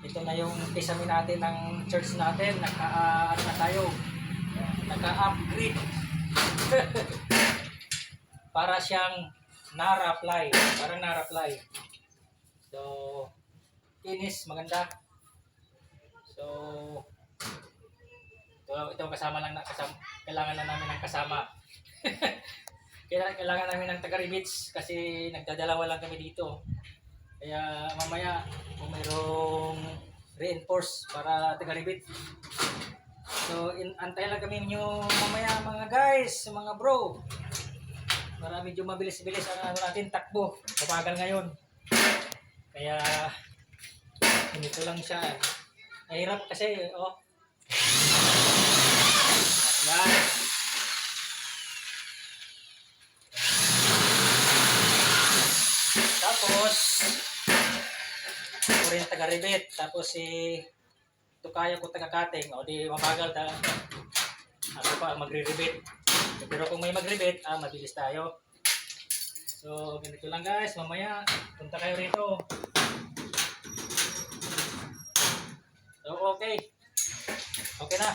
ito na yung kisame natin ng church natin. Naka, ano na tayo? Naka-upgrade. Para siyang Nara-fly. Parang Nara-fly. So, kinis, maganda. So, ito, ito kasama lang na kasama. Kailangan na namin ng kasama. Kailangan namin ng taga-remits kasi nagdadalawa lang kami dito. Kaya mamaya kung mayroong reinforce para taga-remit. So, in, antay lang kami nyo mamaya mga guys, mga bro. Para medyo mabilis-bilis ang ano natin, takbo. Mabagal ngayon. Kaya, ganito lang siya. Mahirap kasi, oh. Yan. Tapos, rin taga-ribet. Tapos si Tukayo ko taga-cutting. O di mabagal ta. Ako pa magre-ribet. Pero kung may magre-ribet, ah, mabilis tayo. So, ganito lang guys. Mamaya, punta kayo rito. So, okay. Okay na.